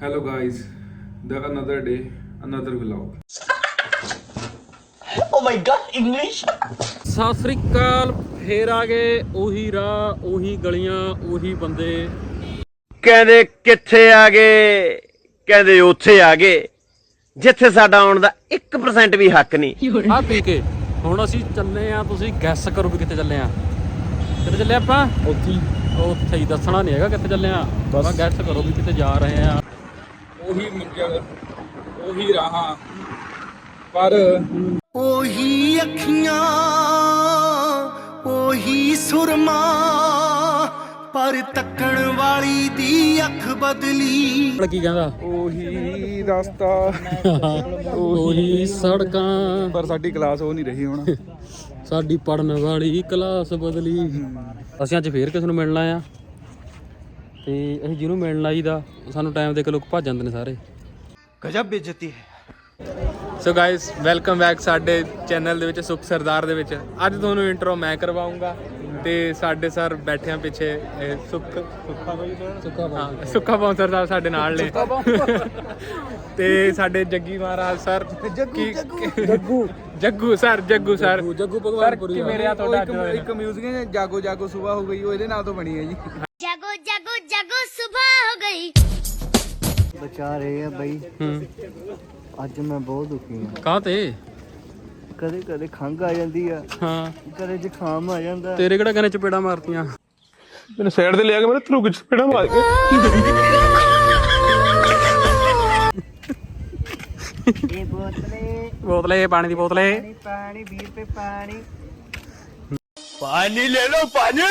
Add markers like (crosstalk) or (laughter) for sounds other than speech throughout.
Hello guys, the another day, another vlog. Oh my god, English! Sat Sri ਅਕਾਲ ਫੇਰ ਆ ਗਏ ਉਹੀ ਰਾਹ ਉਹੀ ਗਲੀਆਂ ਉਹੀ ਬੰਦੇ। ਕਹਿੰਦੇ ਕਿੱਥੇ ਆ ਗਏ? ਕਹਿੰਦੇ ਉੱਥੇ ਆ ਗਏ। ਜਿੱਥੇ ਸਾਡਾ ਆਉਣ ਦਾ 1% ਵੀ ਹੱਕ ਨਹੀਂ। ਆ ਪੀ ਕੇ ਹੁਣ ਅਸੀਂ ਚੱਲੇ ਆ ਤੁਸੀਂ ਗੈਸ ਕਰੋ ਵੀ ਕਿੱਥੇ ਚੱਲੇ ਆ। ਕਿੱਥੇ ਚੱਲੇ ਆਪਾਂ? ਉੱਥੇ ਉੱਥੇ ਹੀ ਦੱਸਣਾ ਨਹੀਂ ਹੈਗਾ ਕਿੱਥੇ ਚੱਲੇ ਆ। ਬਸ। ਗੈਸ ਕਰੋ ਵੀ ਕਿੱਥੇ ਜਾ ਰਹੇ ਆ। ਉਹੀ ਮੰਜ਼ਲ ਉਹੀ ਰਾਹਾਂ ਪਰ ਉਹੀ ਅੱਖੀਆਂ ਉਹੀ ਸੁਰਮਾ ਪਰ ਤੱਕਣ ਵਾਲੀ ਦੀ ਅੱਖ ਬਦਲੀ। ਕੀ ਕਹਿੰਦਾ? ਉਹੀ ਰਸਤਾ ਉਹੀ ਸੜਕਾਂ। ਪਰ ਸਾਡੀ ਕਲਾਸ ਉਹ ਨਹੀਂ ਰਹੀ ਹੁਣ। ਸਾਡੀ ਪੜਨ ਵਾਲੀ ਕਲਾਸ ਬਦਲੀ। ਅਸੀਂ ਅੱਜ ਫੇਰ ਕਿਸ ਨੂੰ ਮਿਲਣਾ ਆ। ਤੇ ਅਸੀਂ ਜਿਹਨੂੰ ਮਿਲਣ ਆਈਦਾ ਸਾਨੂੰ ਟਾਈਮ ਦੇ ਕੇ ਲੋਕ ਭੱਜ ਜਾਂਦੇ ਨੇ ਸਾਰੇ। ਗਜਬ ਬੇਇੱਜ਼ਤੀ ਹੈ। ਸੋ ਗਾਇਸ ਵੈਲਕਮ ਬੈਕ ਸਾਡੇ ਚੈਨਲ ਦੇ ਵਿੱਚ ਸੁਖ ਸਰਦਾਰ ਦੇ ਵਿੱਚ। ਅੱਜ ਤੁਹਾਨੂੰ ਇੰਟਰੋ ਮੈਂ ਕਰਵਾਉਂਗਾ ਤੇ ਸਾਡੇ ਸਰ ਬੈਠੇ ਆ ਪਿੱਛੇ ਸੁਖ ਸੁੱਖਾ ਬਾਈ ਸੁੱਖਾ ਸਾਹਿਬ ਸਾਡੇ ਨਾਲ ਨੇ। ਤੇ ਸਾਡੇ Jaggi Maharaj sir Jaggu Jaggu. Jaggu. Sir Jaggu sir Jaggu sir ਕੀ ਮੇਰੇ ਆ ਤੁਹਾਡਾ ਇੱਕ ਮਿਊਜ਼ਿਕ ਜਾਗੋ ਜਾਗੋ ਸਵੇਰ ਹੋ ਗਈ ਉਹ ਇਹਦੇ ਨਾਂ ਤੋਂ ਬਣੀ ਹੈ ਜੀ। जागो जागो जागो सुबह हो गई ਬਚਾ ਰਹੇ ਆ ਬਈ ਅੱਜ ਮੈਂ ਬਹੁਤ ਦੁਖੀ ਹਾਂ ਕਾਹ ਤੇ ਕਦੇ ਕਦੇ ਖੰਘ ਆ ਜਾਂਦੀ ਆ ਹਾਂ ਕਦੇ ਜ਼ੁਕਾਮ ਆ ਜਾਂਦਾ ਤੇਰੇ ਕਿਹੜਾ ਕਹਿੰਦੇ ਚਪੇੜਾ ਮਾਰਤੀਆਂ ਮੈਨੂੰ ਸਾਈਡ ਤੇ ਲਿਆ ਕੇ ਮੇਰੇ ਥਰੂ ਚ ਪੇੜਾ ਮਾਰ ਕੇ ਇਹ ਬੋਤਲੇ ਬੋਤਲੇ ਪਾਣੀ ਦੀ ਬੋਤਲੇ ਪਾਣੀ 20 ਰੁਪਏ ਪਾਣੀ ਪਾਣੀ ਲੈ ਲਓ ਪਾਣੀ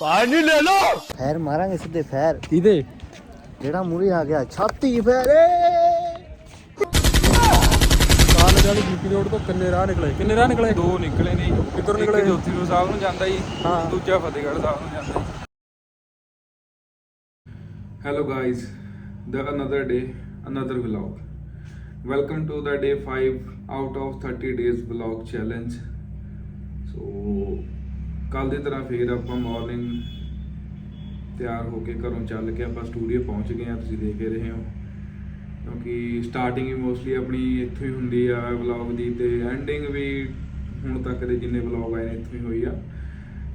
ਪਾਣੀ ਲੈ ਲਓ। ਫੈਰ ਮਾਰਾਂਗੇ ਸਿੱਧੇ ਫੈਰ। ਕਿਹਦੇ? ਜਿਹੜਾ ਮੂਰੇ ਆ ਗਿਆ ਛਾਤੀ ਫੈਰੇ। ਕਾਲ ਜਾਲੀ ਬੀਪੀ ਰੋਡ ਤੋਂ ਕਿੰਨੇ ਰਾਹ ਨਿਕਲੇ? ਕਿੰਨੇ ਰਾਹ ਨਿਕਲੇ? ਦੋ ਨਿਕਲੇ ਨੇ। ਕਿੱਧਰ ਨਿਕਲੇ? ਜੋਤੀ ਰੋ ਸਾਹਿਬ ਨੂੰ ਜਾਂਦਾ ਜੀ। ਦੂਜਾ ਫਤਿਹਗੜ੍ਹ ਸਾਹਿਬ ਨੂੰ ਜਾਂਦਾ ਜੀ। Hello guys the another day another vlog. Welcome to the day 5 out of 30 days vlog challenge. So ਕੱਲ ਦੀ ਤਰ੍ਹਾਂ ਫੇਰ ਆਪਾਂ ਮਾਰਨਿੰਗ ਤਿਆਰ ਹੋ ਕੇ ਘਰੋਂ ਚੱਲ ਕੇ ਆਪਾਂ ਸਟੂਡੀਓ ਪਹੁੰਚ ਗਏ ਆ ਤੁਸੀਂ ਦੇਖ ਰਹੇ ਹੋ। ਕਿਉਂਕਿ ਸਟਾਰਟਿੰਗ ਵੀ ਮੋਸਟਲੀ ਆਪਣੀ ਇੱਥੋਂ ਹੀ ਹੁੰਦੀ ਆ ਵਲੌਗ ਦੀ ਤੇ ਐਂਡਿੰਗ ਵੀ ਹੁਣ ਤੱਕ ਦੇ ਜਿੰਨੇ ਵਲੌਗ ਆਏ ਨੇ ਇੱਥੋਂ ਹੀ ਹੋਈ ਆ।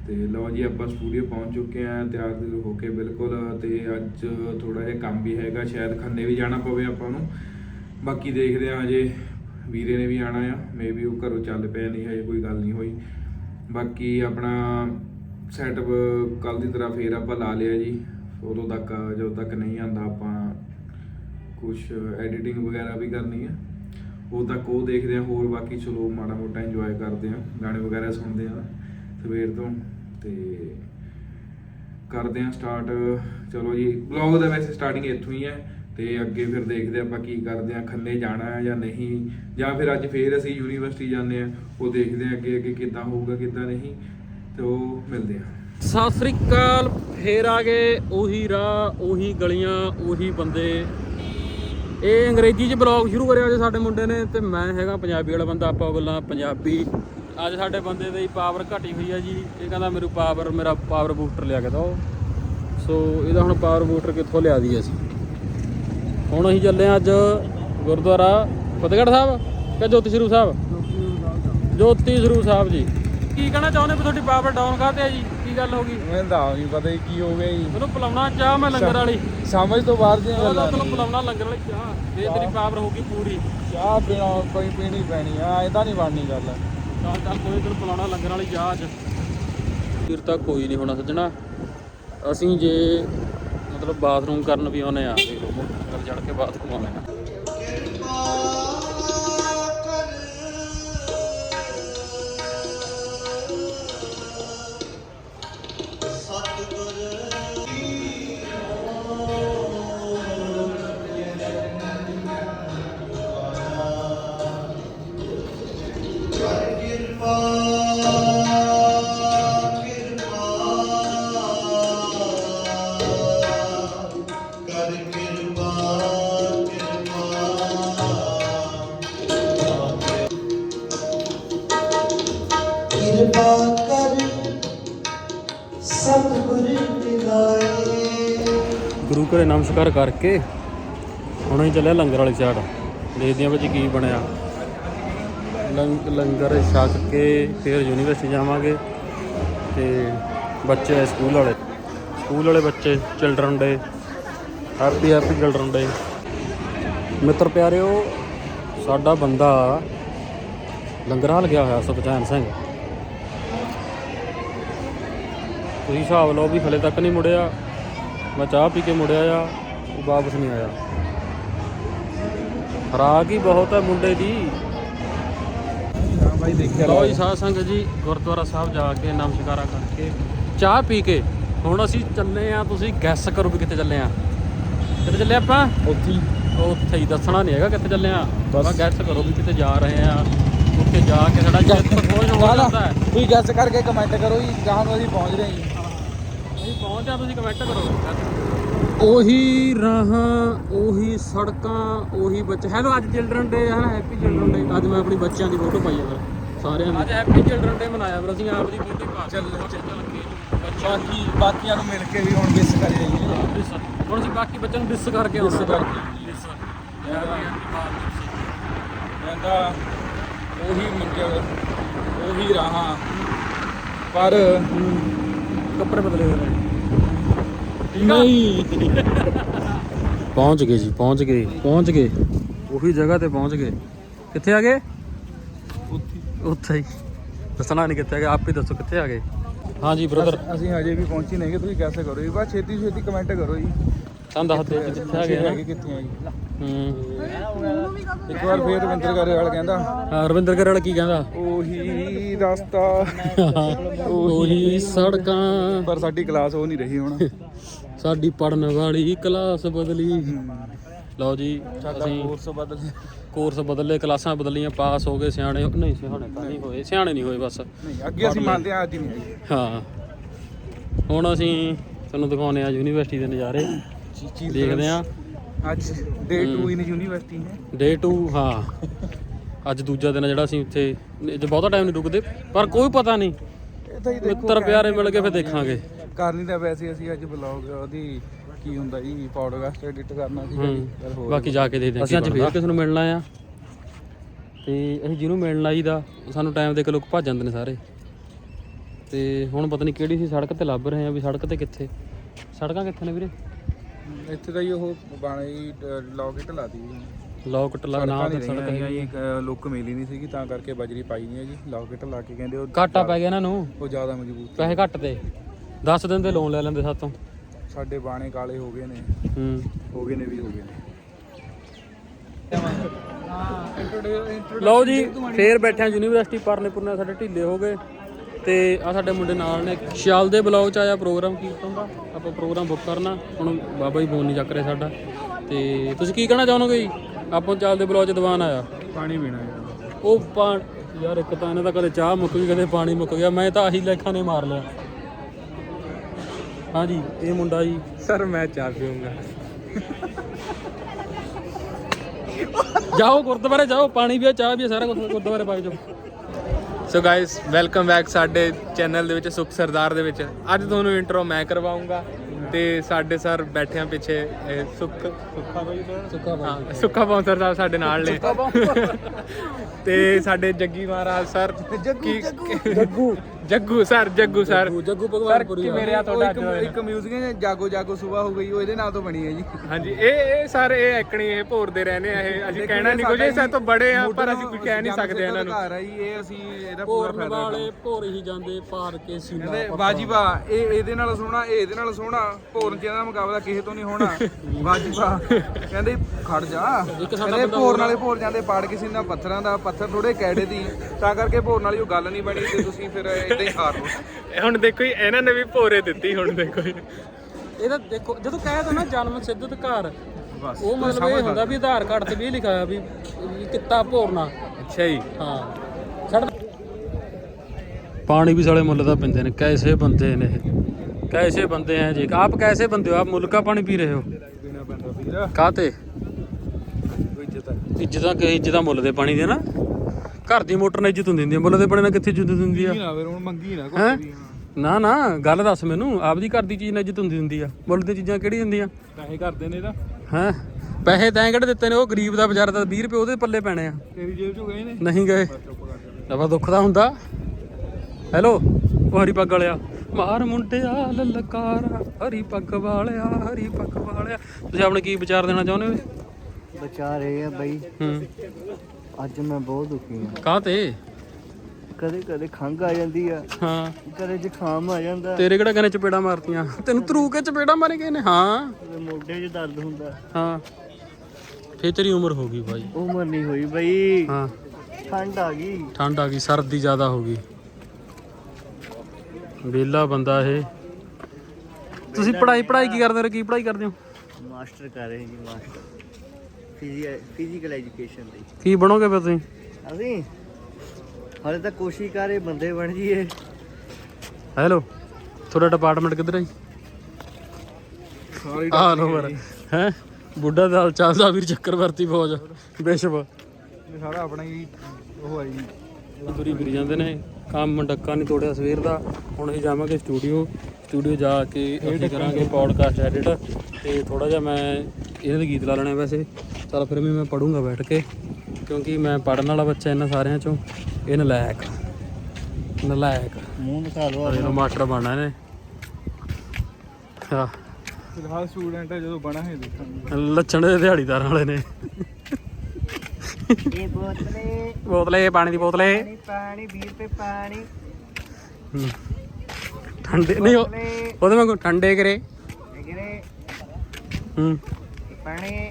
ਤੇ ਲਓ ਜੀ, ਆਪਾਂ ਸਟੂਡੀਓ ਪਹੁੰਚ ਚੁੱਕੇ ਆ ਤਿਆਰ ਹੋ ਕੇ ਬਿਲਕੁਲ ਤੇ ਅੱਜ ਥੋੜਾ ਜਿਹਾ ਕੰਮ ਵੀ ਹੈਗਾ, ਸ਼ਾਇਦ ਖੰਨੇ ਵੀ ਜਾਣਾ ਪਵੇ ਆਪਾਂ ਨੂੰ। ਬਾਕੀ ਦੇਖਦੇ ਆ ਹਜੇ ਵੀਰੇ ਨੇ ਵੀ ਆਣਾ ਆ ਮੇਬੀ ਉਹ ਘਰੋਂ ਚੱਲ ਪਿਆ ਨਹੀਂ, ਹਜੇ ਕੋਈ ਗੱਲ ਨਹੀਂ ਹੋਈ। ਬਾਕੀ ਆਪਣਾ ਸੈਟਅਪ ਕੱਲ ਦੀ ਤਰ੍ਹਾਂ ਫੇਰ ਆਪਾਂ ਲਾ ਲਿਆ ਜੀ। ਉਦੋਂ ਤੱਕ, ਜਦੋਂ ਤੱਕ ਨਹੀਂ ਆਂਦਾ ਆਪਾਂ ਕੁਝ ਐਡੀਟਿੰਗ ਵਗੈਰਾ ਵੀ ਕਰਨੀ ਹੈ ਉਹ ਤੱਕ ਉਹ ਦੇਖਦੇ ਆ, ਹੋਰ ਬਾਕੀ ਚਲੋ ਮਾੜਾ ਮੋਟਾ ਇੰਜੋਏ ਕਰਦੇ ਆ, ਗਾਣੇ ਵਗੈਰਾ ਸੁਣਦੇ ਆ ਸਵੇਰ ਤੋਂ ਤੇ ਕਰਦੇ ਆ ਸਟਾਰਟ ਚਲੋ ਜੀ ਵਲੌਗ ਦਾ ਵੈਸੇ ਸਟਾਰਟਿੰਗ ਇੱਥੋਂ ਹੀ ਹੈ ਤੇ ਅੱਗੇ ਫਿਰ ਦੇਖਦੇ ਆਪਾਂ ਕੀ ਕਰਦੇ ਆ, ਖੰਨੇ ਜਾਣਾ ਹੈ ਜਾਂ ਨਹੀਂ, ਜਾਂ ਫਿਰ ਅੱਜ ਫੇਰ ਅਸੀਂ ਯੂਨੀਵਰਸਿਟੀ ਜਾਂਦੇ ਆ, ਉਹ ਦੇਖਦੇ ਆ ਅੱਗੇ ਅੱਗੇ ਕਿੱਦਾਂ ਹੋਊਗਾ, ਕਿੱਦਾਂ ਨਹੀਂ, ਤੇ ਉਹ ਮਿਲਦੇ ਆ। ਸਤਿ ਸ੍ਰੀ ਅਕਾਲ, ਫੇਰ ਆ ਗਏ, ਉਹੀ ਰਾਹ, ਉਹੀ ਗਲੀਆਂ, ਉਹੀ ਬੰਦੇ। ਇਹ ਅੰਗਰੇਜ਼ੀ ਚ ਬਲੌਗ ਸ਼ੁਰੂ ਕਰਿਆ ਅੱਜ ਸਾਡੇ ਮੁੰਡੇ ਨੇ, ਤੇ ਮੈਂ ਹੈਗਾ ਪੰਜਾਬੀ ਵਾਲਾ ਬੰਦਾ, ਆਪਾਂ ਗੱਲਾਂ ਪੰਜਾਬੀ। ਅੱਜ ਸਾਡੇ ਬੰਦੇ ਦੀ ਪਾਵਰ ਘਟੀ ਹੋਈ ਆ ਜੀ, ਇਹ ਕਹਿੰਦਾ ਮੈਨੂੰ ਪਾਵਰ ਮੇਰਾ ਪਾਵਰ ਬੂਸਟਰ ਲਿਆ ਕੇ ਦਿਓ। ਸੋ ਇਹਦਾ ਹੁਣ ਪਾਵਰ ਬੂਸਟਰ ਕਿੱਥੋਂ ਲਿਆ ਦੀ ਅਸੀਂ? ਹੁਣ ਅਸੀਂ ਚੱਲੇ ਹਾਂ ਅੱਜ ਗੁਰਦੁਆਰਾ ਫਤਿਹਗੜ੍ਹ ਸਾਹਿਬ ਕਿ ਜੋਤੀ ਸਰੂਪ ਸਾਹਿਬ? ਜੋਤੀ ਸਰੂਪ ਸਾਹਿਬ ਜੀ। ਕੀ ਕਹਿਣਾ ਚਾਹੁੰਦੇ ਵੀ ਤੁਹਾਡੀ ਪਾਵਰ ਡਾਊਨ ਕਾਹਤੇ ਆ ਜੀ? ਕੀ ਗੱਲ ਹੋ ਗਈ? ਮੈਨੂੰ ਤਾਂ ਨਹੀਂ ਪਤਾ ਕੀ ਹੋ ਗਿਆ ਜੀ। ਮੈਨੂੰ ਬੁਲਾਉਣਾ ਚਾਹ ਮੈਂ ਲੰਗਰ ਵਾਲੀ। ਸਮਝ ਤੋਂ ਬਾਹਰ ਦੀਆਂ ਉਹਦਾ ਤੈਨੂੰ ਬੁਲਾਉਣਾ ਲੰਗਰ ਵਾਲੀ ਚਾਹ। ਜੇ ਤੇਰੀ ਪਾਵਰ ਹੋਊਗੀ ਪੂਰੀ। ਚਾਹ ਪੀਣਾ ਕੋਈ ਪੀਣੀ ਪੈਣੀ ਆ ਐਦਾਂ ਨਹੀਂ ਬਣਨੀ ਗੱਲ। ਚੱਲ ਚੱਲ ਕੋਈ ਤੈਨੂੰ ਬੁਲਾਉਣਾ ਲੰਗਰ ਵਾਲੀ ਚਾਹ ਅੱਜ। ਫਿਰ ਤਾਂ ਕੋਈ ਨਹੀਂ ਹੋਣਾ ਸੱਜਣਾ। ਅਸੀਂ ਜੇ ਮਤਲਬ ਬਾਥਰੂਮ ਕਰਨ ਵੀ ਆਉਨੇ ਆ ਦੇਖ ਚੜ ਕੇ ਬਾਥਰੂਮ ਆਉਨੇ ਗੁਰੂ ਘਰੇ ਨਮਸਕਾਰ ਕਰਕੇ ਹੁਣ ਹੀ ਚੱਲਿਆ ਲੰਗਰ ਵਾਲੀ ਚਾਟ। ਦੇਖਦੇ ਆਂ ਵਿੱਚ ਕੀ ਬਣਿਆ। ਲੰਗਰ ਛਕ ਕੇ ਫਿਰ ਯੂਨੀਵਰਸਿਟੀ ਜਾਵਾਂਗੇ ਤੇ ਬੱਚੇ ਸਕੂਲ ਵਾਲੇ। ਸਕੂਲ ਵਾਲੇ ਬੱਚੇ children day happy happy children day ਮਿੱਤਰ ਪਿਆਰਿਓ, ਸਾਡਾ ਬੰਦਾ ਲੰਗਰਾਂ ਲਗਿਆ ਹੋਇਆ ਸੁਖਚੈਨ ਸਿੰਘ। ਤੁਸੀਂ ਹਿਸਾਬ ਲਓ ਵੀ ਹਲੇ ਤੱਕ ਨਹੀਂ ਮੁੜਿਆ। ਮੈਂ ਚਾਹ ਪੀ ਕੇ ਮੁੜਿਆ ਆ ਉਹ ਵਾਪਸ ਨਹੀਂ ਆਇਆ। ਖਰਾਕ ਹੀ ਬਹੁਤ ਹੈ ਮੁੰਡੇ ਦੀ। ਹਾਂ ਬਾਈ ਦੇਖਿਆ ਲਓ ਜੀ ਸਾਧ ਸੰਗਤ ਜੀ ਗੁਰਦੁਆਰਾ ਸਾਹਿਬ ਜਾ ਕੇ ਨਮਸਕਾਰਾ ਕਰਕੇ ਚਾਹ ਪੀ ਕੇ ਹੁਣ ਅਸੀਂ ਚੱਲੇ ਆ ਤੁਸੀਂ ਗੈਸ ਕਰੋ ਵੀ ਕਿੱਥੇ ਚੱਲੇ ਆ। ਕਿੱਥੇ ਚੱਲੇ ਆਪਾਂ? ਉੱਥੇ ਉੱਥੇ ਹੀ ਦੱਸਣਾ ਨਹੀਂ ਹੈਗਾ ਕਿੱਥੇ ਚੱਲੇ ਆ। ਬਸ। ਗੈਸ ਕਰੋ ਵੀ ਕਿੱਥੇ ਜਾ ਰਹੇ ਆ। ਉੱਥੇ ਜਾ ਕੇ ਸਾਡਾ ਜਿੱਤ ਖੋਜ ਹੋ ਜਾਂਦਾ ਹੈ। ਤੁਸੀਂ ਗੈਸ ਕਰਕੇ ਕਮੈਂਟ ਕਰੋ ਜੀ ਜਹਾਂ ਨੂੰ ਅਸੀਂ ਪਹੁੰਚ ਰਹੇ ਹਾਂ ਜੀ। ਅਸੀਂ ਪਹੁੰਚ ਜਾ ਤੁਸੀਂ ਕਮੈਂਟ ਕਰੋ। ਉਹੀ ਰਾਹਾਂ ਉਹੀ ਸੜਕਾਂ ਉਹੀ ਬੱਚੇ ਹੈ ਤਾਂ ਅੱਜ ਚਿਲਡਰਨ ਡੇ ਹੈ ਹੈਪੀ ਚਿਲਡਰਨ ਡੇ ਅੱਜ ਮੈਂ ਆਪਣੀ ਬੱਚਿਆਂ ਦੀ ਫੋਟੋ ਪਾਈ ਆ ਫਿਰ ਸਾਰਿਆਂ ਦੀ। ਅੱਜ ਹੈਪੀ ਚਿਲਡਰਨ ਡੇ ਮਨਾਇਆ ਫਿਰ ਅਸੀਂ ਆਪ ਦੀ ਫੋਟੋ ਪਾ ਚੱਲ ਬਾਕੀ ਬਾਕੀਆਂ ਨੂੰ ਮਿਲ ਕੇ ਵੀ ਹੁਣ ਗਿਸ ਕਰ ਜਾਈਏ। ਹੁਣ ਅਸੀਂ ਬਾਕੀ ਬੱਚਿਆਂ ਨੂੰ ਡਿਸ ਕਰਕੇ ਆਉਣਾ। ਡਿਸ ਕਰਕੇ ਕਹਿੰਦਾ ਉਹੀ ਮੰਜ਼ਲ ਉਹੀ ਰਾਹਾਂ ਪਰ ਕੱਪੜੇ ਬਦਲੇ ਹੋਏ ਨੇ। ਨਹੀਂ ਪਹੁੰਚ ਗਏ ਜੀ ਪਹੁੰਚ ਗਏ ਪਹੁੰਚ ਗਏ। ਉਹੀ ਜਗ੍ਹਾ ਤੇ ਪਹੁੰਚ ਗਏ। ਕਿੱਥੇ ਆ ਗਏ? ਉੱਥੇ। ਹੀ। ਦੱਸਣਾ ਨਹੀਂ ਕਿੱਥੇ ਆ ਗਏ ਆਪ ਹੀ ਦੱਸੋ ਕਿੱਥੇ ਆ ਗਏ। ਹਾਂਜੀ ਬ੍ਰਦਰ ਅਸੀਂ ਹਜੇ ਵੀ ਪਹੁੰਚੀ ਨਹੀਂ ਕਿ ਤੁਸੀਂ ਕੈਸੇ ਕਰੋ ਜੀ। ਬਸ ਛੇਤੀ ਛੇਤੀ ਕਮੈਂਟ ਕਰੋ ਜੀ। ਤੁਹਾਨੂੰ ਦੱਸ ਦਿਓ ਜੀ ਕਿੱਥੇ ਆ ਗਏ ਨਾ। ਹੈਗੇ ਕਿੱਥੇ ਆ ਜੀ? ਹੂੰ। ਇੱਕ ਵਾਰ ਫੇਰ ਰਵਿੰਦਰ ਗਰੇ ਵਾਲਾ ਕਹਿੰਦਾ। ਹਾਂ, ਰਵਿੰਦਰ ਕਰੜ ਕੀ ਕਹਿੰਦਾ? ਉਹੀ ਰਸਤਾ। ਉਹੀ ਸੜਕਾਂ। ਪਰ ਸਾਡੀ ਕਲਾਸ ਉਹ ਨਹੀਂ ਰਹੀ ਹੁਣ। ਸਾਡੀ ਪੜਨ ਵਾਲੀ ਕਲਾਸ ਬਦਲੀ। ਲਓ ਜੀ ਸਾਡਾ ਅਸੀਂ ਕੋਰਸ ਬਦਲ ਕੋਰਸ ਬਦਲੇ ਕਲਾਸਾਂ ਬਦਲੀਆਂ ਪਾਸ ਹੋ ਗਏ ਸਿਆਣੇ। ਨਹੀਂ ਸਿਆਣੇ ਤਾਂ ਨਹੀਂ ਹੋਏ ਸਿਆਣੇ ਨਹੀਂ ਹੋਏ ਬਸ। ਨਹੀਂ ਅੱਗੇ ਅਸੀਂ ਮੰਨਦੇ ਹਾਂ ਅੱਜ ਹੀ ਨਹੀਂ ਹੈਗੇ ਹਾਂ। ਹੁਣ ਅਸੀਂ ਤੁਹਾਨੂੰ ਦਿਖਾਉਨੇ ਆ ਯੂਨੀਵਰਸਿਟੀ ਦੇ ਨਜ਼ਾਰੇ। ਦੇਖਦੇ ਆ ਅੱਜ ਡੇ 2 ਇਨ ਯੂਨੀਵਰਸਿਟੀ ਹੈ। ਡੇ 2 ਹਾਂ। ਅੱਜ ਦੂਜਾ ਦਿਨ ਆ ਜਿਹੜਾ ਅਸੀਂ ਉੱਥੇ ਜੇ ਬਹੁਤਾ ਟਾਈਮ ਨਹੀਂ ਰੁਕਦੇ ਪਰ ਕੋਈ ਪਤਾ ਨਹੀਂ ਤਾਂ ਹੀ ਦੇਖੋ ਮਿੱਤਰ ਪਿਆਰੇ ਮਿਲ ਕੇ ਫਿਰ ਦੇਖਾਂਗੇ। ਕਰਨੀ ਤਾਂ ਵੈਸੇ ਅਸੀਂ ਅੱਜ ਬਲੌਗ ਉਹਦੀ ਕੀ ਹੁੰਦਾ ਜੀ ਪੌਡਕਾਸਟ ਐਡਿਟ ਕਰਨਾ ਸੀ ਪਰ ਹੂੰ। ਹੋਰ ਬਾਕੀ ਜਾ ਕੇ ਦੇਖਦੇ ਹਾਂ ਅਸੀਂ ਅੱਜ ਫੇਰ ਕਿਸ ਨੂੰ ਮਿਲਣਾ ਆ। ਤੇ ਅਸੀਂ ਜਿਹਨੂੰ ਮਿਲਣ ਆਈਦਾ ਸਾਨੂੰ ਟਾਈਮ ਦੇ ਕੇ ਲੋਕ ਭੱਜ ਜਾਂਦੇ ਨੇ ਸਾਰੇ। ਤੇ ਹੁਣ ਪਤਾ ਨਹੀਂ ਕਿਹੜੀ ਸੀ ਸੜਕ ਤੇ ਲੱਭ ਰਹੇ ਆ ਵੀ ਸੜਕ ਤੇ ਕਿੱਥੇ? ਸੜਕਾਂ ਕਿੱਥੇ ਨੇ ਵੀਰੇ? ਇੱਥੇ ਤਾਂ ਹੀ ਉਹ ਬਾਣੀ ਲੌਕਟ ਲਾਤੀ ਲੋਕ ਟਲਾ ਨਾ ਤੇ ਸੜਕ ਹੈ ਹੈਗੀ ਆ। ਲੁੱਕ ਮਿਲੀ ਨਹੀਂ ਸੀਗੀ ਤਾਂ ਕਰਕੇ ਬਜਰੀ ਪਾਈ ਨਹੀਂ ਹੈਗੀ ਲੌਕਟ ਲਾ ਕੇ ਕਹਿੰਦੇ ਉਹ ਘਾਟਾ ਪੈ ਗਿਆ ਇਹਨਾਂ ਨੂੰ? ਉਹ ਜ਼ਿਆਦਾ ਮਜ਼ਬੂਤ ਪੈਸੇ ਘੱਟ ਤੇ। 10 ਦਿਨ ਦੇ ਲੋਨ ਲੈ ਲੈਂਦੇ ਸਾਤੋਂ। ਸਾਡੇ ਬਾਣੇ ਕਾਲੇ ਹੋ ਗਏ ਨੇ। ਹੂੰ। ਹੋ ਗਏ ਨੇ ਵੀ ਹੋ ਗਏ ਨੇ। ਲਓ ਜੀ ਫੇਰ ਬੈਠੇ ਆ ਯੂਨੀਵਰਸਿਟੀ ਪਰਨੇ ਪੁਰਨੇ ਸਾਡੇ ਢਿੱਲੇ ਹੋ ਗਏ। ਤੇ ਆ ਸਾਡੇ ਮੁੰਡੇ ਨਾਲ ਨੇ। ਚੱਲਦੇ ਬਲੌਗ ਚ ਆਇਆ ਪ੍ਰੋਗਰਾਮ ਕੀਰਤਨ ਦਾ ਆਪਾਂ ਪ੍ਰੋਗਰਾਮ ਬੁੱਕ ਕਰਨਾ। ਹੁਣ ਬਾਬਾ ਜੀ ਫੋਨ ਨਹੀਂ ਚੱਕ ਰਹੇ ਸਾਡਾ। ਤੇ ਤੁਸੀਂ ਕੀ ਕਹਿਣਾ ਚਾਹੋਗੇ ਜੀ? ਆਪਾਂ ਚੱਲਦੇ ਬਲੌਗ ਚ ਦੀਵਾਨ ਆਇਆ। ਪਾਣੀ ਪੀਣਾ ਯਾਰ ਉਹ ਪਾ ਯਾਰ ਇੱਕ ਤਾਂ ਇਹਨਾਂ ਦਾ ਕਦੇ ਚਾਹ ਮੁੱਕ ਗਈ ਕਦੇ ਪਾਣੀ ਮੁੱਕ ਗਿਆ। ਮੈਂ ਤਾਂ ਆਹੀ ਲੇਖਾਂ ਨੇ ਮਾਰ ਲਿਆ। ਹਾਂਜੀ ਇਹ ਮੁੰਡਾ ਜੀ। ਸਰ ਮੈਂ ਚਾਹ ਪੀਊਂਗਾ। ਜਾਓ ਗੁਰਦੁਆਰੇ ਜਾਓ। ਪਾਣੀ ਵੀ ਆ ਚਾਹ ਵੀ ਆ ਸਾਰਾ ਕੁਝ ਗੁਰਦੁਆਰੇ ਪਾਈ ਜਾਓ। ਸੋ ਗਾਇਸ ਵੈਲਕਮ ਬੈਕ ਸਾਡੇ ਚੈਨਲ ਦੇ ਵਿੱਚ ਸੁਖ ਸਰਦਾਰ ਦੇ ਵਿੱਚ। ਅੱਜ ਤੁਹਾਨੂੰ ਇੰਟਰੋ ਮੈਂ ਕਰਵਾਉਂਗਾ ਤੇ ਸਾਡੇ ਸਰ ਬੈਠੇ ਆ ਪਿੱਛੇ ਇਹ ਸੁਖ ਸੁੱਖਾ ਬਾਈ ਸੁੱਖਾ ਬੌਂਸਰ ਸਾਹਿਬ ਸਾਡੇ ਨਾਲ ਨੇ। ਤੇ ਸਾਡੇ Jaggi Maharaj sir Jaggu. Jaggu. Jaggu sir Jaggu sir. Jaggu sir Bhagwanpuri ਕਿਵੇਂ ਰਿਹਾ ਤੁਹਾਡਾ ਅੱਜ? ਇੱਕ ਮਿਊਜ਼ਿਕ ਹੈ ਜਾਗੋ ਜਾਗੋ ਸਵੇਰ ਹੋ ਗਈ ਉਹ ਇਹਦੇ ਨਾਂ ਤੋਂ ਬਣੀ ਹੈ ਜੀ। ਹਾਂਜੀ ਇਹ ਇਹ ਸਰ ਇਹ ਐਕਣੀ ਇਹ ਭੋਰਦੇ ਰਹਨੇ ਆ ਇਹ ਅਸੀਂ ਕਹਿਣਾ ਨਹੀਂ ਕੁਝ ਇਹ ਸਾਡੇ ਤੋਂ ਬੜੇ ਆ ਪਰ ਅਸੀਂ ਕੁਝ ਕਹਿ ਨਹੀਂ ਸਕਦੇ ਇਹਨਾਂ ਨੂੰ। ਘਰ ਆ ਜੀ ਇਹ ਅਸੀਂ ਇਹਦਾ ਪੂਰਾ ਭੋਰਨ ਫਾਇਦਾ ਵਾਲੇ ਭੋਰ ਹੀ ਜਾਂਦੇ ਪਾਰ ਕੇ ਸੀਨਾ ਕਹਿੰਦੇ ਬਾਜੀਬਾ ਇਹ ਇਹਦੇ ਨਾਲ ਸੋਹਣਾ ਇਹ ਇਹਦੇ ਨਾਲ ਸੋਹਣਾ ਭੋਰਨ ਚ ਦਾ ਮੁਕਾਬਲਾ ਕਿਸੇ ਤੋਂ ਨਹੀਂ ਹੋਣਾ। (laughs) ਬਾਜੀਬਾ ਕਹਿੰਦੇ ਖੜ ਜਾ। ਕਹਿੰਦੇ ਭੋਰਨ ਵਾਲੇ ਭੋਰ ਜਾਂਦੇ ਪਾੜ ਕਿਸੇ ਦਾ ਪੱਥਰਾਂ ਦਾ ਪੱਥਰ ਥੋੜੇ ਕੈੜੇ ਦੀ ਤਾਂ ਕਰਕੇ ਭੋਰਨ ਵਾਲੀ ਉਹ ਗੱਲ ਨਹੀਂ ਬਣੀ ਤੇ ਤੁਸੀਂ ਫਿਰ ਇਦਾਂ ਹੀ ਹਾਰ ਇਹ ਹੁਣ ਦੇਖੋ ਜੀ, ਇਹਨਾਂ ਨੇ ਵੀ ਭੋਰੇ ਦਿੱਤੀ ਹੁਣ ਦੇਖੋ ਜੀ। ਇਹਦਾ ਦੇਖੋ ਜਦੋਂ ਕਹਿ ਦੋ ਨਾ ਜਨਮ ਸਿੱਧ ਅਧਿਕਾਰ ਉਹ ਮਤਲਬ ਇਹ ਹੁੰਦਾ ਵੀ ਆਧਾਰ ਕਾਰਡ ਤੇ ਵੀ ਇਹ ਹੋਇਆ ਵੀ ਵੀ ਕਿੱਤਾ ਭੋਰਨਾ। ਅੱਛਾ ਜੀ। ਹਾਂ। ਛੱਡ ਪਾਣੀ ਵੀ ਸਾਲੇ ਮੁੱਲ ਦਾ ਪਿੰਦੇ ਨੇ ਕੈਸੇ ਬੰਦੇ ਨੇ ਇਹ? ਕੈਸੇ ਬੰਦੇ ਹੈ ਜੀ ਆਪ ਕੈਸੇ ਬੰਦੇ ਹੋ? ਆਪ ਮੁੱਲ का ਪਾਣੀ ਪੀ ਰਹੇ ਹੋ? ਪੀਣਾ ਪੈਂਦਾ। ਵੀਰ ਕਾਤੇ ਇੱਜ਼ਤ ਕਹੀ ਇੱਜ਼ਤਾਂ ਮੁੱਲ ਦੇ ਪਾਣੀ ਦੇ ਨਾ। ਘਰ ਦੀ ਮੋਟਰ ਨਾਲ ਇੱਜ਼ਤ ਹੁੰਦੀ ਹੁੰਦੀ ਹੈ ਮੁੱਲ ਦੇ ਪਾਣੀ ਨਾਲ ਕਿੱਥੇ ਇੱਜ਼ਤ ਹੁੰਦੀ ਆ? ਨਾ ਫਿਰ ਹੁਣ ਮੰਗੀ ਨਾ ਹੈਂ? ਕੋਈ ਨਾ ਨਾ ਗੱਲ ਦੱਸ ਮੈਨੂੰ ਆਪਦੀ ਘਰ ਦੀ ਚੀਜ਼ ਨਾਲ ਇੱਜ਼ਤ ਹੁੰਦੀ ਹੁੰਦੀ ਆ ਮੁੱਲ ਦੀ ਚੀਜ਼ਾਂ ਕਿਹੜੀ ਹੁੰਦੀਆਂ? ਪੈਸੇ ਕਰਦੇ ਨੇ ਤਾਂ। ਹੈ? ਪੈਸੇ ਤੈਂ ਕਿਹੜੇ ਦਿੱਤੇ ਨੇ ਉਹ ਗਰੀਬ ਦਾ ਵਿਚਾਰਾ ਦਾ 20 ਰੁਪਏ ਉਹਦੇ ਪੱਲੇ ਪੈਣੇ ਆ। ਤੇਰੀ ਜੇਬ ਚੋਂ ਗਏ ਨੇ? ਨਹੀਂ ਗਏ। ਦਵਾ ਦੁੱਖ ਦਾ ਹੁੰਦਾ। ਹੈਲੋ ਉਹ ਹਰੀ ਪੱਗ ਵਾਲਿਆ। ਮਾਰ ਮੁੰਡਿਆ ਲਲਕਾਰਾ ਹਰੀ ਪੱਗ ਵਾਲਿਆ ਹਰੀ ਪੱਗ ਵਾਲਿਆ। ਤੁਸੀਂ ਆਪਣੇ ਕੀ ਵਿਚਾਰ ਦੇਣਾ ਚਾਹੁੰਦੇ ਹੋ? ਬਚਾ ਰਹੇ ਆ ਬਈ ਹੂੰ। ਅੱਜ ਮੈਂ ਬਹੁਤ ਦੁਖੀ ਹਾਂ। ਕਾਹ ਤੇ? ਕਦੇ ਕਦੇ ਖੰਘ ਆ ਜਾਂਦੀ ਆ। ਹਾਂ। ਕਦੇ ਜ਼ੁਕਾਮ ਆ ਜਾਂਦਾ। ਤੇਰੇ ਕਿਹੜਾ ਕਹਿੰਦੇ ਚਪੇੜਾ ਮਾਰਤੀਆਂ? ਤੈਨੂੰ ਤਰੂ ਕੇ ਚਪੇੜਾ ਮਾਰੇ ਗਏ ਨੇ? ਹਾਂ। ਮੋਢੇ 'ਚ ਦਰਦ ਹੁੰਦਾ। ਹਾਂ। ਫੇਰ ਤੇਰੀ ਉਮਰ ਹੋ ਗਈ ਬਾਈ। ਉਮਰ ਨਹੀਂ ਹੋਈ ਬਈ। ਹਾਂ। ਠੰਡ ਆ ਗਈ। ਠੰਡ ਆ ਗਈ ਸਰਦੀ ਜ਼ਿਆਦਾ ਹੋ ਗਈ। ਵਿਹਲਾ ਬੰਦਾ ਇਹ। ਤੁਸੀਂ ਪੜ੍ਹਾਈ ਪੜ੍ਹਾਈ ਕੀ ਕਰਦੇ ਹੋ? ਕੀ ਪੜ੍ਹਾਈ ਕਰਦੇ ਹੋ? ਮਾਸਟਰ ਕਰ ਰਹੇ ਜੀ ਮਾਸਟਰ। ਫਿਜ਼ੀਕਲ ਐਜੂਕੇਸ਼ਨ ਦੀ ਕੀ ਬਣੋਗੇ ਫਿਰ ਤੁਸੀਂ? ਅਸੀਂ? ਹਾਲੇ ਤਾਂ ਕੋਸ਼ਿਸ਼ ਕਰ ਰਹੇ ਬੰਦੇ ਬਣ ਜੀਏ ਹੈਲੋ ਤੁਹਾਡਾ ਡਿਪਾਰਟਮੈਂਟ ਕਿੱਧਰ ਹੈ ਜੀ? ਸਾਰੀ ਆਹ ਨੰਬਰ ਹੈ ਬੁੱਢਾ ਦਲ ਚੱਲਦਾ ਵੀਰ ਚੱਕਰਵਰਤੀ ਫੌਜ ਵਿਸ਼ਵ ਸਾਰਾ ਆਪਣਾ ਹੀ ਉਹ ਹੈ ਜੀ। ਤੁਰੀ ਫਿਰੀ ਜਾਂਦੇ ਨੇ। ਕੰਮ ਡੱਕਾ ਨਹੀਂ ਤੋੜਿਆ ਸਵੇਰ ਦਾ। ਹੁਣ ਅਸੀਂ ਜਾਵਾਂਗੇ ਸਟੂਡੀਓ ਸਟੂਡੀਓ ਜਾ ਕੇ ਅਸੀਂ ਕਰਾਂਗੇ ਪੌਡਕਾਸਟ ਐਡਿਟ ਤੇ ਥੋੜਾ ਜਿਹਾ ਮੈਂ ਇਹਨਾਂ ਦੇ ਗੀਤ ਲਾ ਲੈਣੇ ਵੈਸੇ। ਚਲ ਫਿਰ ਵੀ ਮੈਂ ਪੜੂੰਗਾ ਬੈਠ ਕੇ ਕਿਉਂਕਿ ਮੈਂ ਪੜਨ ਵਾਲਾ ਬੱਚਾ ਇਹਨਾਂ ਸਾਰਿਆਂ ਚੋਂ ਇਹ ਨਲਾਇਕ ਨਲਾਇਕ। ਮੂੰਹ ਦਿਖਾ ਲਓ ਇਹਨੂੰ ਮਾਸਟਰ ਬਣਨਾ ਹਾਂ। ਫਿਲਹਾਲ ਸਟੂਡੈਂਟ ਹੈ ਜਦੋਂ ਬਣਾ ਹੈ ਦੇਖਾਂਗੇ ਲੱਛਣ ਦੇ ਦਿਹਾੜੀਦਾਰਾਂ ਵਾਲੇ ਨੇ। ਇਹ ਬੋਤਲੇ। ਬੋਤਲੇ ਪਾਣੀ ਦੀ ਬੋਤਲੇ। ਪਾਣੀ ਪਾਣੀ 20 ਰੁਪਏ ਪਾਣੀ। ਠੰਡੇ ਨਹੀਂ ਉਹ- ਉਹਦੇ ਵਾਂਗੂ ਠੰਡੇ ਕਰੇ। ਹੂੰ। ਪਾਣੀ।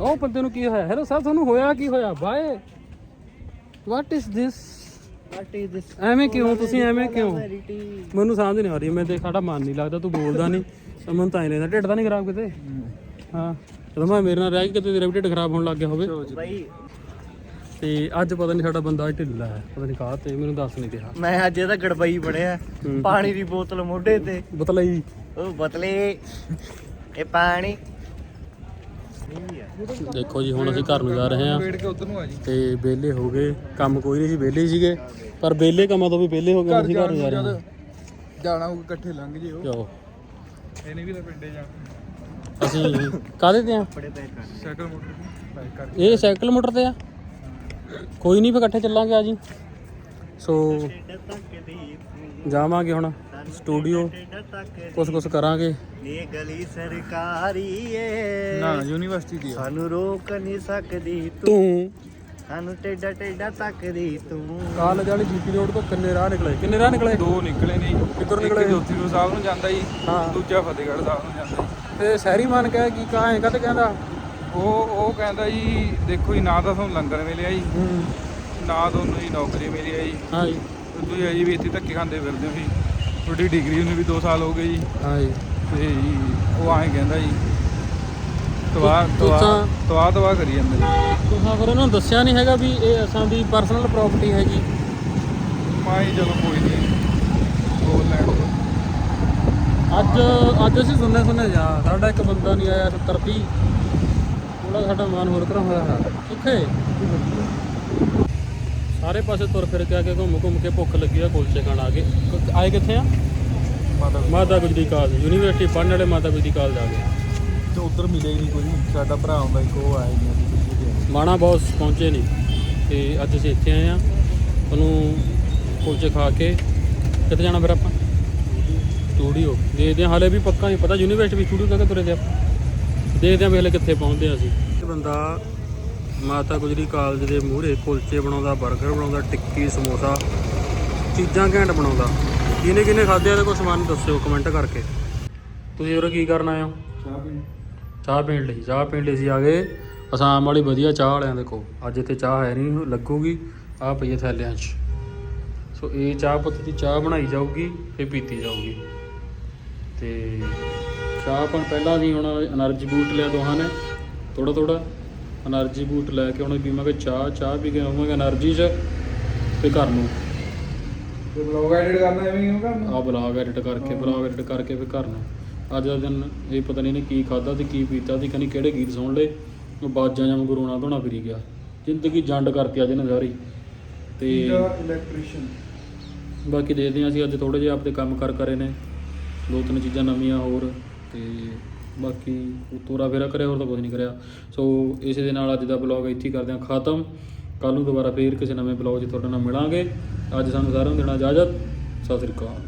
ਉਹ ਬੰਦੇ ਨੂੰ ਕੀ ਹੋਇਆ? ਹੈਲੋ ਸਰ ਤੁਹਾਨੂੰ ਹੋਇਆ ਕੀ ਹੋਇਆ? Bye what is this what is this ਐਵੇਂ ਕਿਉਂ? ਤੁਸੀਂ ਐਵੇਂ ਕਿਉਂ? ਮੈਨੂੰ ਸਮਝ ਨਹੀਂ ਆ ਰਹੀ। ਮੈਂ ਤੇ ਸਾਡਾ ਮਨ ਨਹੀਂ ਲੱਗਦਾ ਤੂੰ ਬੋਲਦਾ ਨਹੀਂ। ਤਾਂ ਮੈਨੂੰ ਤਾਂ ਹੀ ਲੈਂਦਾ ਢਿੱਡ ਤਾਂ ਨਹੀਂ ਖਰਾਬ ਕਿਤੇ? ਹਾਂ। ਜਦੋਂ ਮੈਂ ਮੇਰੇ ਨਾਲ ਰਹਿ ਕੇ ਕਿਤੇ ਤੇਰਾ ਵੀ ਢਿੱਡ ਖਰਾਬ ਹੋਣ ਲੱਗ ਗਿਆ ਹੋਵੇ। ਬਾਈ। ਤੇ ਅੱਜ ਪਤਾ ਨਹੀਂ ਸਾਡਾ ਬੰਦਾ ਢਿੱਲਾ ਹੈ। ਪਤਾ ਨਹੀਂ ਕਾਹ ਤੇ ਮੈਨੂੰ ਦੱਸ ਨਹੀਂ ਰਿਹਾ। ਮੈਂ ਅੱਜ ਇਹਦਾ ਗੜਬਈ ਬਣਿਆ। ਪਾਣੀ ਦੀ ਬੋਤਲ ਮੋਢੇ ਤੇ। ਬਤਲਾਈ। ਉਹ ਬਤਲੇ। ਇਹ ਪਾਣੀ। ਦੇਖੋ ਜੀ ਹੁਣ ਅਸੀਂ ਘਰ ਨੂੰ ਜਾ ਰਹੇ ਹਾਂ। ਜੀ ਤੇ ਵਿਹਲੇ ਹੋ ਗਏ। ਕੰਮ ਕੋਈ ਨਹੀਂ ਸੀ ਵਿਹਲੇ ਹੀ ਸੀਗੇ। ਪਰ ਵਿਹਲੇ ਕੰਮਾਂ ਤੋਂ ਵੀ ਵਿਹਲੇ ਹੋ ਗਏ ਅਸੀਂ ਘਰ ਨੂੰ ਜਾ ਰਹੇ ਹਾਂ। ਜਾਣਾ ਉਹ ਇਕੱਠੇ ਲੰਘ ਜਿਓ। ਚਲੋ ਇਹਨੇ ਵੀ ਤਾਂ ਪਿੰਡੇ ਜਾ ਅਸੀਂ ਕਾਹਦੇ ਤੇ ਆ? ਸਾਈਕਲ ਮੋਟਰ ਇਹ ਸਾਈਕਲ ਮੋਟਰ ਤੇ ਆ? ਕੋਈ ਨਹੀਂ ਫੇ ਇਕੱਠੇ ਚੱਲਾਂਗੇ ਆ ਜੀ। ਸੋ ਜਾਵਾਂਗੇ ਹੁਣ। ਸਟੂਡੀਓ ਕੁਛ ਕੁਛ ਕਰਾਂਗੇ। ਇਹ ਗਲੀ ਸਰਕਾਰੀ ਏ ਨਾ ਯੂਨੀਵਰਸਿਟੀ ਦੀ ਆ। ਸਾਨੂੰ ਰੋਕ ਨਹੀਂ ਸਕਦੀ ਤੂੰ। ਤੂੰ। ਸਾਨੂੰ ਟੇਡਾ ਟੇਡਾ ਤੱਕਦੀ ਤੂੰ। ਕਾਲਜ ਵਾਲੀ ਜੀਪੀ ਰੋਡ ਤੋਂ ਕਿੰਨੇ ਰਾਹ ਨਿਕਲੇ? ਕਿੰਨੇ ਰਾਹ ਨਿਕਲੇ? ਦੋ ਨਿਕਲੇ ਨੇ। ਕਿੱਧਰ ਇੱਕ ਨਿਕਲੇ? ਜੋਤੀ ਸਾਹਿਬ ਨੂੰ ਜਾਂਦਾ ਜੀ ਹਾਂ। ਦੂਜਾ ਫਤਿਹਗੜ੍ਹ ਸਾਹਿਬ ਨੂੰ ਜਾਂਦਾ ਜੀ। ਤੇ ਸ਼ਹਿਰੀ ਮਨ ਕਹਿ ਕੀ ਕਾਹ ਕਦ ਕਹਿੰਦਾ? ਉਹ ਉਹ ਕਹਿੰਦਾ ਜੀ ਦੇਖੋ ਜੀ ਨਾ ਤਾਂ ਤੁਹਾਨੂੰ ਲੰਗਰ ਮਿਲਿਆ ਜੀ। ਹੂੰ। ਨਾ ਤੁਹਾਨੂੰ ਜੀ ਨੌਕਰੀ ਮਿਲੀ ਹੈ ਜੀ। ਹਾਂ ਜੀ। ਤੇ ਤੁਸੀਂ ਅਜੇ ਵੀ ਇੱਥੇ ਧੱਕੇ ਖਾਂਦੇ ਫਿਰਦੇ ਹੋ ਜੀ। ਤੁਹਾਡੀ ਡਿਗਰੀ ਨੂੰ ਵੀ 2 ਸਾਲ ਹੋ ਗਏ ਜੀ। ਹਾਂ ਜੀ। ਤੇ ਜੀ ਉਹ ਐਂ ਕਹਿੰਦਾ ਜੀ ਤਵਾ ਤਵਾ ਤਾਂ- ਤਵਾ ਤਵਾ ਕਰੀ ਜਾਂਦਾ ਜੀ ਤੁਸੀਂ ਫਿਰ ਉਹਨਾਂ ਨੂੰ ਦੱਸਿਆ ਨਹੀਂ ਹੈਗਾ ਵੀ ਇਹ ਅਸਾਂ ਦੀ ਪਰਸਨਲ ਪ੍ਰਾਪਰਟੀ ਹੈਗੀ। ਮੈਂ ਜੀ ਚਲੋ ਕੋਈ ਨਹੀਂ। ਬੋਲ ਲੈਣ ਦਿਓ। ਅੱਜ ਅੱਜ ਅਸੀਂ ਸੁਣਨੇ ਸੁਣਨੇ ਜਾ ਸਾਡਾ ਇੱਕ ਬੰਦਾ ਨਹੀਂ ਆਇਆ 70 30 ਥੋੜਾ ਸਾਡਾ ਮਨ ਹੋਰ ਤਰ੍ਹਾਂ ਹੋਇਆ। ਹੈ। ਕਿੱਥੇ? ਸਾਰੇ ਪਾਸੇ ਤੁਰ ਫਿਰ ਕੇ ਆ ਕੇ ਘੁੰਮ ਘੁੰਮ ਕੇ ਭੁੱਖ ਲੱਗੀ ਆ ਕੁਲਚੇ ਖਾਣ ਆ ਗਏ। ਕ- ਆਏ ਕਿੱਥੇ ਆ? ਮਾਤਾ ਮਾਤਾ ਗੁਜਰੀ ਕਾਲਜ ਯੂਨੀਵਰਸਿਟੀ ਪੜ੍ਹਨ ਵਾਲੇ ਮਾਤਾ ਗੁਜਰੀ ਕਾਲਜ ਆ ਗਏ ਤੇ ਉਧਰ ਮਿਲਿਆ ਹੀ ਨਹੀਂ ਕੋਈ ਸਾਡਾ ਭਰਾ ਹੁੰਦਾ ਇੱਕ ਉਹ ਆਇਆ ਜੀ ਮਾਣਾ ਬੌਸ ਪਹੁੰਚੇ ਨਹੀਂ ਤੇ ਅੱਜ ਅਸੀਂ ਇੱਥੇ ਆਏ ਆ ਤੁਹਾਨੂੰ ਕੁਲਚੇ ਖਾ ਕੇ। ਕਿੱਥੇ ਜਾਣਾ ਫਿਰ ਆਪਾਂ? ਸਟੂਡੀਓ। ਦੇਖਦੇ ਹਾਂ ਹਾਲੇ ਵੀ ਪੱਕਾ ਨਹੀਂ ਪਤਾ ਯੂਨੀਵਰਸਿਟੀ ਵੀ ਸਟੂਡੀਓ ਤੱਕ ਤੁਰੇ ਦੇ ਆਪਾਂ। ਦੇਖਦੇ ਹਾਂ ਵੇਲੇ ਕਿੱਥੇ ਪਹੁੰਚਦੇ ਹਾਂ ਅਸੀਂ। ਇੱਕ ਬੰਦਾ ਮਾਤਾ ਗੁਜਰੀ ਕਾਲਜ ਦੇ ਮੂਹਰੇ ਕੁਲਚੇ ਬਣਾਉਂਦਾ 버ਗਰ ਬਣਾਉਂਦਾ ਟਿੱਕੀ ਸਮੋਸਾ ਚੀਜ਼ਾਂ ਘੈਂਟ ਬਣਾਉਂਦਾ। ਕਿਹਨੇ ਕਿਹਨੇ ਖਾਧਿਆ ਤੇ ਕੋਈ ਸਮਾਨ ਦੱਸਿਓ ਕਮੈਂਟ ਕਰਕੇ। ਤੁਸੀਂ ਹੋਰ ਕੀ ਕਰਨ ਆਏ ਚਾਹ ਪੀਣ। ਚਾਹ ਪੀਣ ਲਈ। ਚਾਹ ਪੀਣ ਲਈ ਸੀ ਆ ਗਏ। ਆਮ ਵਾਲੀ ਵਧੀਆ ਚਾਹ ਵਾਲਿਆਂ ਦੇਖੋ ਅੱਜ ਇੱਥੇ ਚਾਹ ਹੈ ਨਹੀਂ ਲੱਗੂਗੀ। ਆ ਪਈਏ ਥੈਲਿਆਂ 'ਚ। ਸੋ ਇਹ ਚਾਹ ਪੱਤੀ ਦੀ ਚਾਹ ਬਣਾਈ ਜਾਊਗੀ ਫੇ ਪੀਤੀ ਜਾਊਗੀ। ਤੇ ਚਾਹ ਆਪਾਂ ਪਹਿਲਾਂ ਦੀ ਹੁਣ એનર્ਜੀ ਬੂਟ ਲਿਆ ਦੋਹਾਂ ਨੇ। ਥੋੜਾ ਥੋੜਾ ਐਨਰਜੀ ਬੂਟ ਲੈ ਕੇ ਉਹਨੇ ਪੀਵਾਂਗੇ ਚਾਹ ਚਾਹ ਪੀ ਕੇ ਆਵਾਂਗੇ એનર્ਜੀ 'ਚ ਤੇ ਘਰ ਨੂੰ ਤੇ ਬਲੌਗ ਐਡਿਟ ਕਰਨਾ ਐਵੇਂ ਹੀ ਉਹ ਆ ਬਲੌਗ ਐਡਿਟ ਕਰਕੇ ਬਲੌਗ ਐਡਿਟ ਕਰਕੇ ਫਿਰ ਘਰ ਨੂੰ ਅੱਜ ਦਾ ਦਿਨ ਇਹ ਪਤਾ ਨਹੀਂ ਇਹਨੇ ਕੀ ਖਾਧਾ ਤੇ ਕੀ ਪੀਤਾ ਤੇ ਕਹਿੰਦੀ ਕਿਹੜੇ ਗੀਤ ਸੁਣ ਲਏ ਉਹ ਬਾਜਾਂ ਜਾਂ ਗੁਰੂਣਾ ਧੋਣਾ ਫਿਰੀ ਗਿਆ ਜ਼ਿੰਦਗੀ ਜੰਡ ਕਰਤੀ ਅੱਜ ਇਹਨੇ ਸਾਰੀ ਤੇ ਇਲੈਕਟ੍ਰੀਸ਼ੀਅਨ ਬਾਕੀ ਦੇਖਦੇ ਹਾਂ ਅਸੀਂ ਅੱਜ ਥੋੜੇ ਜਿਹਾ ਆਪਦੇ ਕੰਮ ਕਰ ਕਰੇ ਨੇ ਦੋ ਤਿੰਨ ਚੀਜ਼ਾਂ ਨਵੀਆਂ ਹੋਰ ਤੇ ਬਾਕੀ ਤੋਰਾ ਫੇਰਾ ਕਰਿਆ, ਹੋਰ ਤਾਂ ਕੁਝ ਨਹੀਂ ਕਰਿਆ। ਸੋ ਇਸੇ ਦੇ ਨਾਲ ਅੱਜ ਦਾ ਬਲੌਗ ਇੱਥੇ ਹੀ ਕਰਦੇ ਹਾਂ ਖਤਮ। ਕੱਲ ਨੂੰ ਦੁਬਾਰਾ ਫੇਰ ਕਿਸੇ ਨਵੇਂ ਬਲੌਗ 'ਚ ਤੁਹਾਡੇ ਨਾਲ ਮਿਲਾਂਗੇ। ਅੱਜ ਸਾਨੂੰ ਸਾਰਿਆਂ ਨੂੰ ਦੇਣਾ ਇਜਾਜ਼ਤ। ਸਤਿ ਸ੍ਰੀ ਅਕਾਲ।